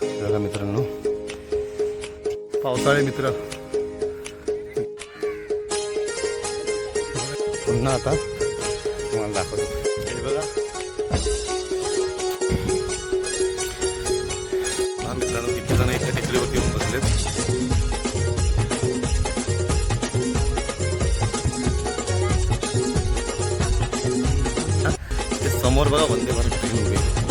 बघा मित्रांनो पावसाळे मित्र. पुन्हा आता तुम्हाला दाखवतो. हे बघा. हा मित्रांनो किती जण इथे टेकडीवरती येऊन बसलेत. समोर बघा वंदे भारत ट्रेन उभी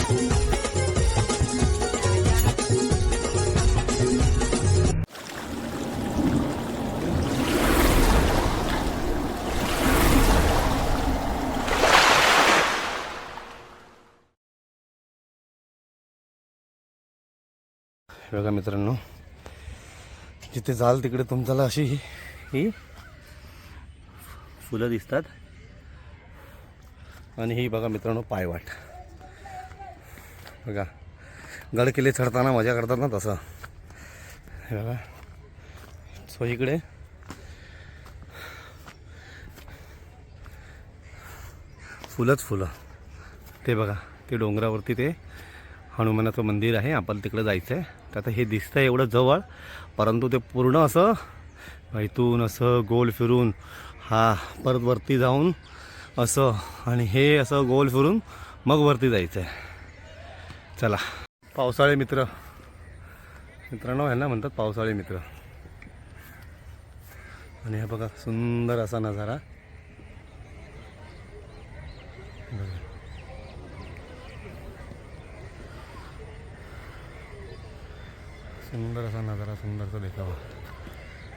बघा मित्रांनो जिथे जाल तिकडे तुमच्याला अशी ही ही फुलं दिसतात. आणि ही बघा मित्रांनो पायवाट. बघा गड किल्ले चढताना मजा करतात ना तसं. हे बघा. सो इकडे फुलंच फुलं. ते बघा ते डोंगरावरती ते हनुमानाचं मंदिर आहे. आपण तिकडे जायचं आहे तर आता हे दिसतं एवढं जवळ परंतु ते पूर्ण असं इथून असं गोल फिरून हा परत वरती जाऊन असं आणि हे असं गोल फिरून मग वरती जायचं आहे चला. पावसाळे मित्र. मित्रांनो ह्यांना म्हणतात पावसाळे मित्र. आणि हे बघा सुंदर असा नजारा बघा. सुंदर असा नजारा सुंदरसा देखावा.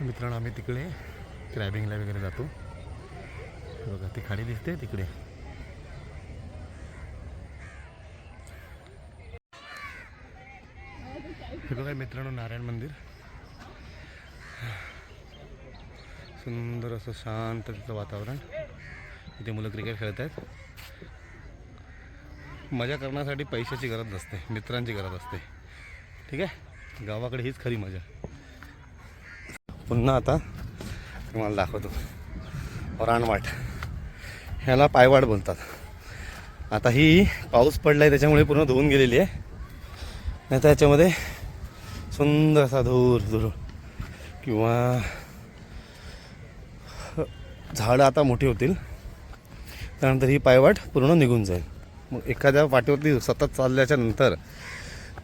मित्रांनो आम्ही तिकडे क्रॅबिंगला वगैरे जातो. बघा ती खाडी दिसते तिकडे. हे बघा मित्रांनो नारायण मंदिर. सुंदर असं शांत तिथलं वातावरण. इथे मुलं क्रिकेट खेळत आहेत मजा करण्यासाठी पैशाची गरज नसते मित्रांची गरज असते. ठीक आहे? गावाकडे हीच खरी मजा. पुन्हा आता तुम्हाला दाखवतो. रानवाट. ह्याला पायवाट बोलतात. आता ही पाऊस पडला आहे त्याच्यामुळे पूर्ण धुवून गेलेली आहे. नाही तर याच्यामध्ये सुंदर असा धूर धूर. किंवा झाडं आता मोठी होतील. त्यानंतर ही पायवाट पूर्ण निघून जाईल. मग एखाद्या वाटेवरती सतत चालल्याच्या नंतर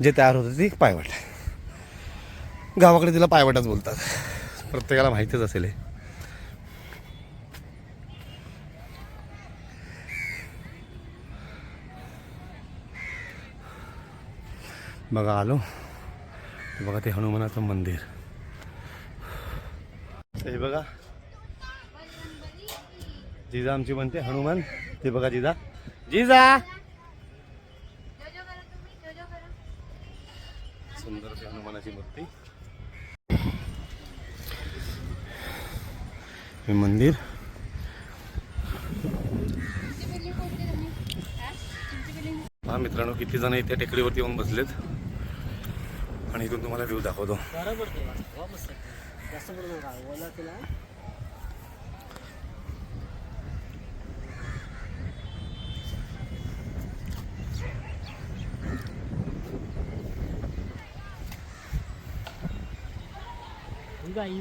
जे तयार होतं ती पायवाट. गावाकडे तिला पायवटाच बोलतात. प्रत्येकाला माहितीच असेल हे. बघा आलो. बघा ते हनुमानाचं मंदिर. हे बघा. जिजा आमची म्हणते हनुमान ते बघा जिजा. जिजा! सुंदर हनुमानाची मूर्ती. हे मंदिर. हा मित्रांनो किती जण इथे टेकडीवरती येऊन बसलेत. आणि इथून तुम्हाला व्ह्यू दाखवतो. बरोबर ही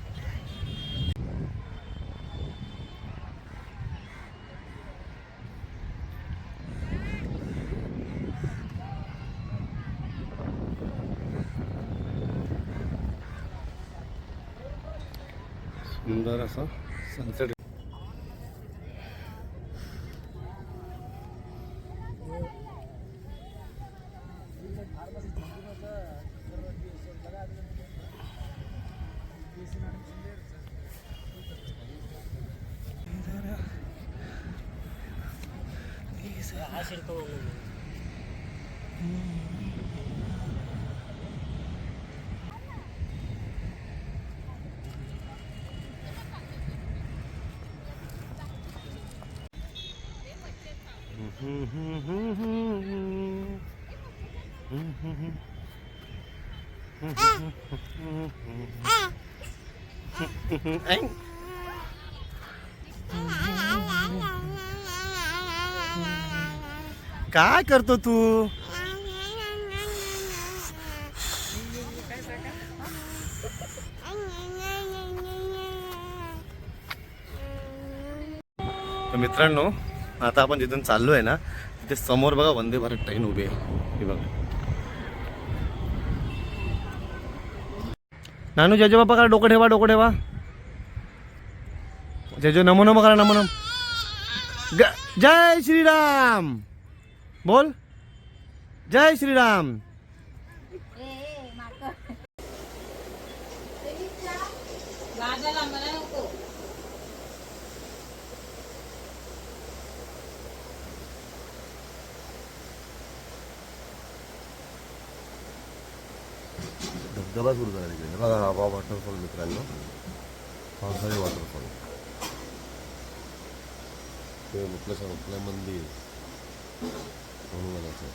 बघा इथली पत्र हा शनी मंदिर आहे सुंदर असं सनसेट हा शिरको anh काय करतो तू? मित्रांनो आता आपण जिथून चाललो आहे ना तिथे समोर बघा वंदे भारत ट्रेन उभी आहे. ही बघा. नानू जेजो बाप्पा करा डोकं ठेवा डोकं ठेवा. जेजो नमो नमो करा नमो नम. जय श्रीराम. बोल. जय श्रीराम. धबधबा सुरू झाला तिकडे. बघा हा बा वॉटरफॉल मित्रांनो. पावसाळी वॉटरफॉल ते म्हटलं सांगितलं मंदिर हनुमानाचं